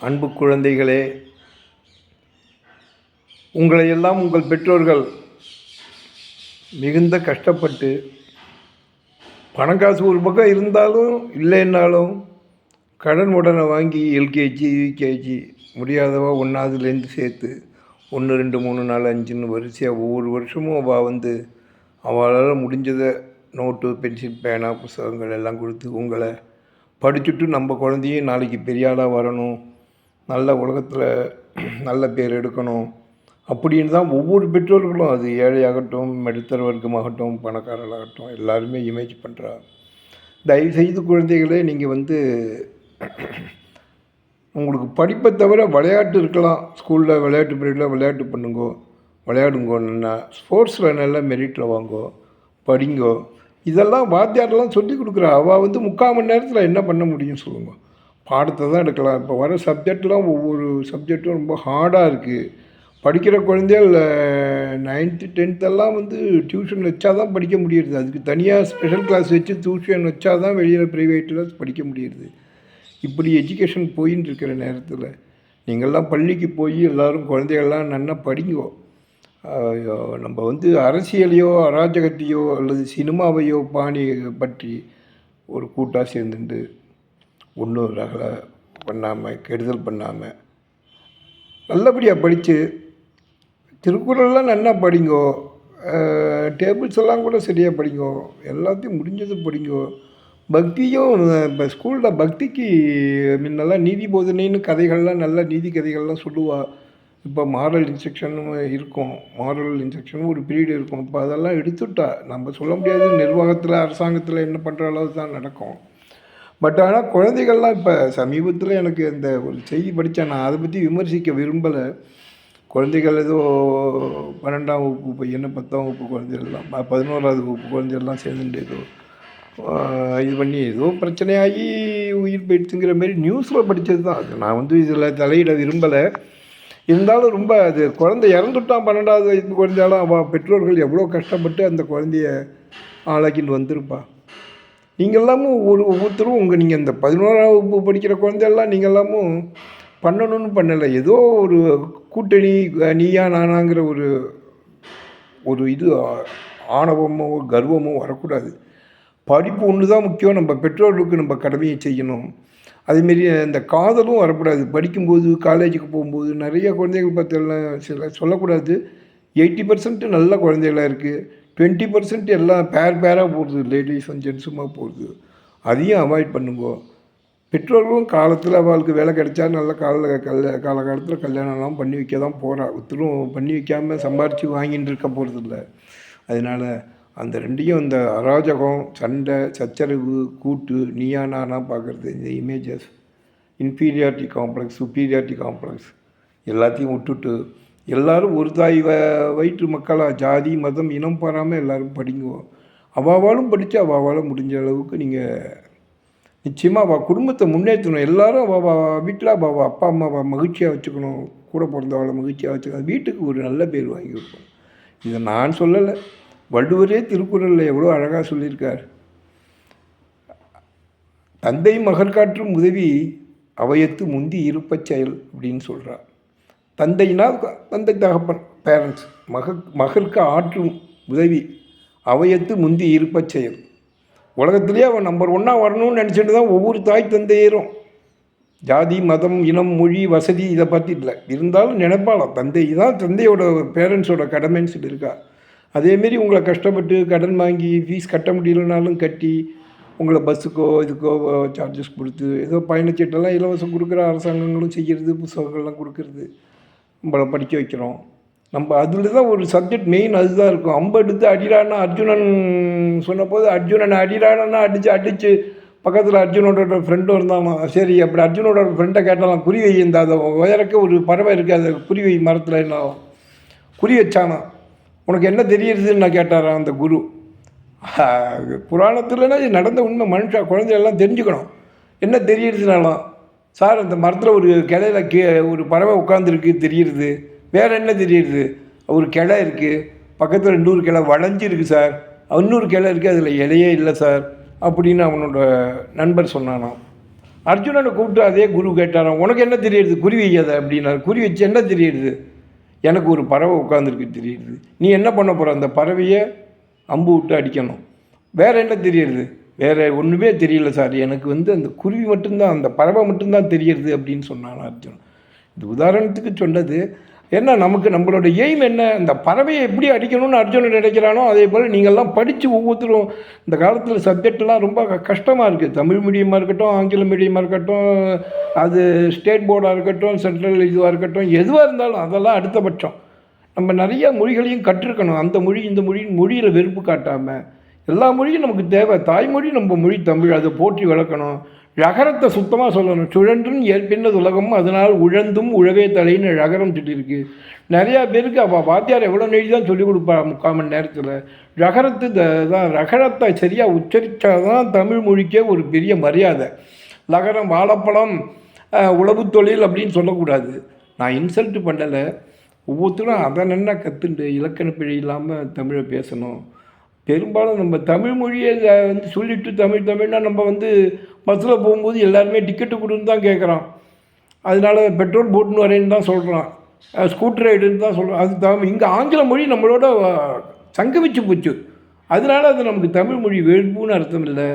அன்பு குழந்தைகளே உங்களையெல்லாம் உங்கள் பெற்றோர்கள் மிகுந்த கஷ்டப்பட்டு பணம் காசு ஒரு பக்கம் இருந்தாலும் இல்லைன்னாலும் கடன் உடனே வாங்கி எல்கேஜி யூகேஜி முடியாதவா ஒன்றாவதுலேருந்து சேர்த்து ஒன்று ரெண்டு மூணு நாலு அஞ்சுன்னு வரிசையாக ஒவ்வொரு வருஷமும் அவள் வந்து அவளால் முடிஞ்சதை நோட்டு பென்சில் பேனா புஸ்தகங்கள் எல்லாம் கொடுத்து உங்களை படிச்சுட்டு நம்ம குழந்தையும் நாளைக்கு பெரிய ஆளாக வரணும். நல்ல உலகத்தில் நல்ல பேர் எடுக்கணும் அப்படின்னு தான் ஒவ்வொரு பெற்றோர்களும் அது ஏழையாகட்டும் நடுத்தர வர்க்கமாகட்டும் பணக்காரர்களாகட்டும் எல்லாருமே இமேஜ் பண்ணுறா தயவுசெய்து குழந்தைகளே நீங்கள் வந்து உங்களுக்கு படிப்பை தவிர விளையாட்டு இருக்கலாம். ஸ்கூலில் விளையாட்டு பீரியடில் விளையாட்டு பண்ணுங்கோ விளையாடுங்கோ நல்லா ஸ்போர்ட்ஸில் நல்ல மெரிட்டில் வாங்கோ படிங்கோ. இதெல்லாம் வாத்தியாரெல்லாம் சொல்லி கொடுக்குறா. அவள் வந்து முக்கால் மணி நேரத்தில் என்ன பண்ண முடியும் சொல்லுங்கள் பாடத்தை தான் எடுக்கலாம். இப்போ வர சப்ஜெக்ட்லாம் ஒவ்வொரு சப்ஜெக்ட்டும் ரொம்ப ஹார்டாக இருக்குது படிக்கிற குழந்தைகள் நைன்த்து டென்த்தெல்லாம் வந்து டியூஷன் வச்சா தான் படிக்க முடியுது அதுக்கு தனியாக ஸ்பெஷல் கிளாஸ் வச்சு டியூஷன் வச்சா தான் வெளியில் ப்ரைவேட்டில் படிக்க முடியுது இப்படி எஜுகேஷன் போயின்னு இருக்கிற நேரத்தில் நீங்கள்லாம் பள்ளிக்கு போய் எல்லோரும் குழந்தைகள்லாம் நல்லா படிங்கோ. நம்ம வந்து அரசியலையோ அராஜகத்தையோ அல்லது சினிமாவையோ பாணி பற்றி ஒரு கூட்டாக சேர்ந்துட்டு ஒன்றும் ரகலை பண்ணாமல் கெடுதல் பண்ணாமல் நல்லபடியாக படித்து திருக்குறள்லாம் நல்லா படிங்கோ டேபிள்ஸ் எல்லாம் கூட சரியாக படிங்கோ எல்லாத்தையும் முடிஞ்சது படிங்கோ. பக்தியும் இப்போ ஸ்கூலில் பக்திக்கு முன்னெல்லாம் நீதி போதனைன்னு கதைகள்லாம் நல்ல நீதி கதைகள்லாம் சொல்லுவாள் இப்போ மாரல் இன்ஸ்ட்ரக்ஷனும் இருக்கும். மாரல் இன்ஸ்ட்ரக்ஷனும் ஒரு பீரியட் இருக்கும். இப்போ அதெல்லாம் எடுத்துட்டா நம்ம சொல்ல முடியாது நிர்வாகத்தில் அரசாங்கத்தில் என்ன பண்ணுற அளவு தான் நடக்கும். பட் ஆனால் குழந்தைகள்லாம் இப்போ சமீபத்தில் எனக்கு இந்த ஒரு செய்தி படித்தேன் நான் அதை பற்றி விமர்சிக்க விரும்பலை. குழந்தைகள் ஏதோ பன்னெண்டாம் வகுப்பு பையனை பத்தாம் வகுப்பு குழந்தைகள்லாம் பதினோராவது வகுப்பு குழந்தைகள்லாம் சேர்ந்துட்டு ஏதோ இது பண்ணி ஏதோ பிரச்சனையாகி உயிர் போயிடுச்சுங்கிற மாரி நியூஸில் படித்தது தான். அது நான் வந்து இதில் தலையிட விரும்பலை. இருந்தாலும் ரொம்ப அது குழந்தை இறந்துட்டான் பன்னெண்டாவது வயசு குழந்தையாலும் அவள் பெற்றோர்கள் எவ்வளோ கஷ்டப்பட்டு அந்த குழந்தைய ஆளாக்கிட்டு வந்திருப்பா. நீங்கள் எல்லாமும் ஒரு ஒவ்வொருத்தரும் உங்கள் நீங்கள் இந்த பதினோராம் வகுப்பு படிக்கிற குழந்தையெல்லாம் நீங்கள் எல்லாமும் பண்ணணும்னு பண்ணலை. ஏதோ ஒரு கூட்டணி நீயா நானாங்கிற ஒரு ஒரு இது ஆணவமோ கர்வமோ வரக்கூடாது. படிப்பு ஒன்று தான் முக்கியம். நம்ம பெற்றோர்களுக்கு நம்ம கடமையை செய்யணும். அதேமாரி இந்த காதலும் வரக்கூடாது. படிக்கும்போது காலேஜுக்கு போகும்போது நிறைய குழந்தைகள் பார்த்தெல்லாம் சில சொல்லக்கூடாது. எயிட்டி பர்சன்ட் நல்ல குழந்தைகளாக இருக்குது டுவெண்ட்டி பர்சன்ட் எல்லாம் பேர் பேராக போகிறது லேடிஸும் ஜென்ஸுமாக போகுது அதையும் அவாய்ட் பண்ணுவோம் பெற்றோர்களும் காலத்தில் அவளுக்கு வேலை கிடைச்சா நல்ல கால கல்ய காலகாலத்தில் கல்யாணம்லாம் பண்ணி வைக்க தான் போகிறா ஒருத்தரும் பண்ணி வைக்காமல் சம்பாரித்து வாங்கிட்டு இருக்க போகிறது இல்லை அதனால் அந்த ரெண்டையும் இந்த அராஜகம் சண்டை சச்சரவு கூட்டு நீயா நானா பார்க்குறது இந்த images inferiority complex superiority complex எல்லாத்தையும் விட்டுட்டு எல்லாரும் ஒரு தாய் வ வயிற்று மக்களாக ஜாதி மதம் இனம் பாராமல் எல்லாரும் படிங்குவோம் அவாவாலும் படித்து அவாவால் முடிஞ்ச அளவுக்கு நீங்கள் நிச்சயமாக அவள் குடும்பத்தை முன்னேற்றணும். எல்லாரும் அவள் வீட்டில் அவள் அப்பா அம்மாவை மகிழ்ச்சியாக வச்சுக்கணும். கூட பிறந்தவளை மகிழ்ச்சியாக வச்சுக்கணும். வீட்டுக்கு ஒரு நல்ல பேர் வாங்கி கொடுக்கணும். இதை நான் சொல்லலை. வள்ளுவரே திருக்குறளில் எவ்வளோ அழகாக சொல்லியிருக்கார். தந்தை மகள் காற்றும் உதவி அவயத்து முந்தி இருப்பச் செயல் அப்படின்னு சொல்கிறார் தந்தைனா தந்தை தகப்பன் பேரண்ட்ஸ் மக மகளுக்கு ஆற்றும் உதவி அவையத்து முந்தி இருப்ப செயல். உலகத்திலே அவன் நம்பர் ஒன்னாக வரணும்னு நினச்சிட்டு தான் ஒவ்வொரு தாய் தந்தையரும் ஜாதி மதம் இனம் மொழி வசதி இதை பற்றி இல்லை. இருந்தாலும் நினைப்பாளாம் தந்தை தான் தந்தையோட பேரண்ட்ஸோட கடமைன்னு சொல்லியிருக்கா அதேமாரி உங்களை கஷ்டப்பட்டு கடன் வாங்கி ஃபீஸ் கட்ட முடியலனாலும் கட்டி உங்களை பஸ்ஸுக்கோ இதுக்கோ சார்ஜஸ் கொடுத்து ஏதோ பயணச்சீட்டெல்லாம் இலவசம் கொடுக்குற அரசாங்கங்களும் செய்கிறது புத்தகங்கள்லாம் கொடுக்கறது நம்மளை படிக்க வைக்கிறோம். நம்ம அதில் தான் ஒரு சப்ஜெக்ட் மெயின் அதுதான் இருக்கும். அம்பு எடுத்து அடிடானா அர்ஜுனன் சொன்னபோது அர்ஜுனன் அடிடானா அடித்து அடித்து பக்கத்தில் அர்ஜுனோட ஃப்ரெண்டும் இருந்தாலும் சரி அப்படி அர்ஜுனோட ஃப்ரெண்டை கேட்டாலாம் குறி வை இந்த அதை உயரக்க ஒரு பறவை இருக்குது அந்த குறி வை மரத்தில் என்ன குறி வச்சானா? உனக்கு என்ன தெரியுதுன்னு நான் கேட்டாராம் அந்த குரு. புராணத்தில்னா இது நடந்த உண்மை மனுஷா குழந்தையெல்லாம் தெரிஞ்சுக்கணும். என்ன தெரியுதுனாலாம் சார் அந்த மரத்தில் ஒரு கிளையில கீ ஒரு பறவை உட்காந்துருக்கு தெரியுது. வேற என்ன தெரியுது? ஒரு கிளை இருக்குது பக்கத்தில் இன்னொரு கிளை வளைஞ்சு சார். இன்னொரு கிளை இருக்குது அதில் இலையே இல்லை சார் அப்படின்னு அவனோட நண்பர் சொன்னானாம். அர்ஜுனனை கூப்பிட்டு அதே குரு கேட்டாராம் உனக்கு என்ன தெரியுது? குறி வைக்காத அப்படின்னாரு. குறி வச்சு என்ன தெரியுது? எனக்கு ஒரு பறவை உட்காந்துருக்கு தெரியுது. நீ என்ன பண்ண போகிற அந்த பறவையை அம்பு விட்டு அடிக்கணும். வேற என்ன தெரியுது? வேறு ஒன்றுமே தெரியல சார். எனக்கு வந்து அந்த குருவி மட்டும்தான் அந்த பறவை மட்டும்தான் தெரியுது அப்படின்னு சொன்னான் அர்ஜுன். இது உதாரணத்துக்கு சொன்னது என்ன நமக்கு நம்மளோட எய்ம் என்ன? இந்த பறவையை எப்படி அடிக்கணும்னு அர்ஜுனன் நினைக்கிறானோ அதே போல் நீங்கள்லாம் படித்து ஒவ்வொருத்தரும் இந்த காலத்தில் சப்ஜெக்ட்லாம் ரொம்ப கஷ்டமாக இருக்குது தமிழ் மீடியமாக இருக்கட்டும் ஆங்கில மீடியமாக இருக்கட்டும் அது ஸ்டேட் போர்டாக இருக்கட்டும் சென்ட்ரல் இதுவாக இருக்கட்டும் எதுவாக இருந்தாலும் அதெல்லாம் அடுத்தபட்சம். நம்ம நிறைய மொழிகளையும் கற்றுக்கணும். அந்த மொழி இந்த மொழியின் மொழியில் வெறுப்பு காட்டாமல் எல்லா மொழியும் நமக்கு தேவை. தாய்மொழி நம்ம மொழி தமிழ். அதை போற்றி வளர்க்கணும். ழகரத்தை சுத்தமாக சொல்லணும். சுழன்றும் ஏற்பின்னது உலகம் அதனால் உழந்தும் உழவே தலைன்னு ழகரம் சொல்லியிருக்கு நிறையா பேருக்கு அவள் வாத்தியார் எவ்வளோ நெழி தான் சொல்லிக் கொடுப்பா முக்கால் மணி நேரத்தில். ழகரத்து தான் ரகரத்தை சரியாக உச்சரித்தா தான் தமிழ் மொழிக்கே ஒரு பெரிய மரியாதை. லகரம் வாழைப்பழம் உழவு தொழில் அப்படின்னு சொல்லக்கூடாது. நான் இன்சல்ட் பண்ணலை. ஒவ்வொருத்தரும் அதை நல்லா கற்றுண்டு இலக்கண பிழை இல்லாமல் தமிழை பேசணும். பெரும்பாலும் நம்ம தமிழ் மொழியை வந்து சொல்லிட்டு தமிழ் தமிழ்னா நம்ம வந்து பஸ்ஸில் போகும்போது எல்லாருமே டிக்கெட்டு கொடுன்னு தான் கேட்குறான். அதனால பெட்ரோல் போட்டுன்னு வரேன்னு தான் சொல்கிறான் ஸ்கூட்டர் ரைடுன்னு தான் சொல்கிறான் அது தமிழ் இங்கே ஆங்கில மொழி நம்மளோட சங்கமிச்சு போச்சு. அதனால அது நமக்கு தமிழ் மொழி வெறுப்புன்னு அர்த்தம் இல்லை.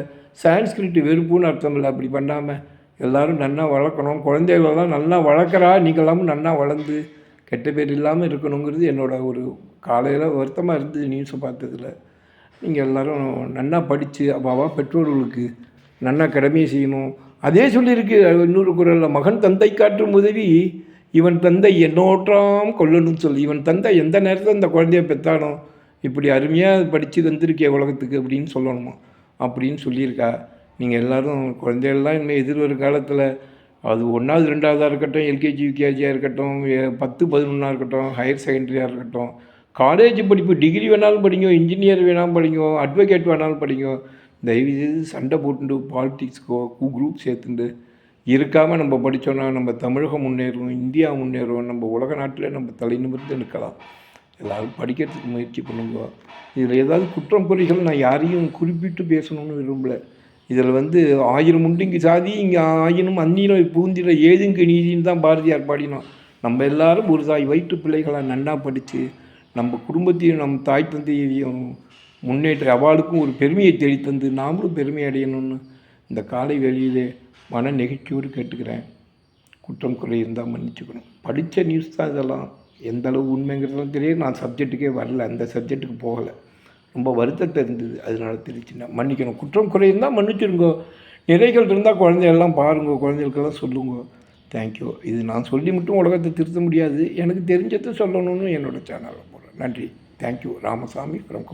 சான்ஸ்கிரிட் வெறுப்புன்னு அர்த்தம் இல்லை. அப்படி பண்ணாமல் எல்லாரும் நல்லா வளர்க்கணும். குழந்தைகளெல்லாம் நல்லா வளர்க்குறா. நீங்களாமும் நல்லா வளர்ந்து கெட்ட பேர் இல்லாமல் இருக்கணுங்கிறது என்னோட ஒரு காலையில் வருத்தமாக இருந்தது நியூஸை பார்த்ததுல. நீங்கள் எல்லாரும் நல்லா படித்து அப்பாவா பெற்றோர்களுக்கு நல்லா கடமையை செய்யணும். அதே சொல்லியிருக்கு இன்னொரு குரலில் மகன் தந்தை காட்டும் உதவி இவன் தந்தை என்னோற்றாம் கொல்லணும்னு சொல்லி இவன் தந்தை எந்த நேரத்தில் இந்த குழந்தைய பெற்றானோ இப்படி அருமையாக படித்து தந்திருக்கே உலகத்துக்கு அப்படின்னு சொல்லணுமா? அப்படின்னு சொல்லியிருக்கா. நீங்கள் எல்லோரும் குழந்தைகள்லாம் இன்னும் எதிர்வரும் காலத்தில் அது ஒன்றாவது ரெண்டாவதாக இருக்கட்டும் எல்கேஜி யூகேஜியாக இருக்கட்டும் பத்து பதினொன்றா இருக்கட்டும் ஹையர் செகண்டரியாக இருக்கட்டும் காலேஜ் படிப்பு டிகிரி வேணாலும் படிங்க இன்ஜினியர் வேணாலும் படிங்க அட்வொகேட் வேணாலும் படிங்க. தயவுசெய்து சண்டை போட்டுட்டு பாலிட்டிக்ஸ்க்கோ குரூப் சேர்த்துண்டு. இருக்காமல் நம்ம படித்தோன்னா நம்ம தமிழகம் முன்னேறும் இந்தியா முன்னேறும் நம்ம உலக நாட்டில் நம்ம தலை நிமிர்ந்து நிற்கலாம். எல்லோரும் படிக்கிறதுக்கு முயற்சி பண்ணுங்க. இதில் ஏதாவது குற்றம் குறைகள் நான் யாரையும் குறிப்பிட்டு பேசணும்னு விரும்பல. இதில் வந்து ஆயிரம் உண்டு இங்கே சாதி இங்கே ஆயினும் அந்நீரம் பூந்திர ஏதுங்கு நீதின்னு தான் பாரதியார் பாடினோம். நம்ம எல்லாரும் ஒரு தாய் வயிற்று பிள்ளைகளை நன்னா படித்து நம்ம குடும்பத்தையும் நம் தாய் தந்தையையும் முன்னேற்ற அவளுக்கும் ஒரு பெருமையை தேடித்தந்து நாமளும் பெருமை அடையணும்னு இந்த காலை வேளையிலே மன நெகிழ்ச்சியோடு கேட்டுக்கிறேன். குற்றம் குறை இருந்தால் மன்னிச்சுக்கணும். படித்த நியூஸ் தான் இதெல்லாம். எந்த அளவு உண்மைங்கிறதுலாம் தெரியாது நான் சப்ஜெக்ட்டுக்கே வரல. அந்த சப்ஜெக்ட்டுக்கு போகலை. ரொம்ப வருத்தத்தை இருந்தது. அதனால திருச்சின்னா மன்னிக்கணும். குற்றம் குறை இருந்தால் மன்னிச்சிருங்க. நிறைகள் இருந்தால் குழந்தையெல்லாம் பாருங்க. குழந்தைகளுக்கெல்லாம் சொல்லுங்க. தேங்க்யூ இது நான் சொல்லி மட்டும் உலகத்தை திருத்த முடியாது. எனக்கு தெரிஞ்சதை சொல்லணும்னு என்னோட சேனலில் நன்றி. Thank you Ramasamy from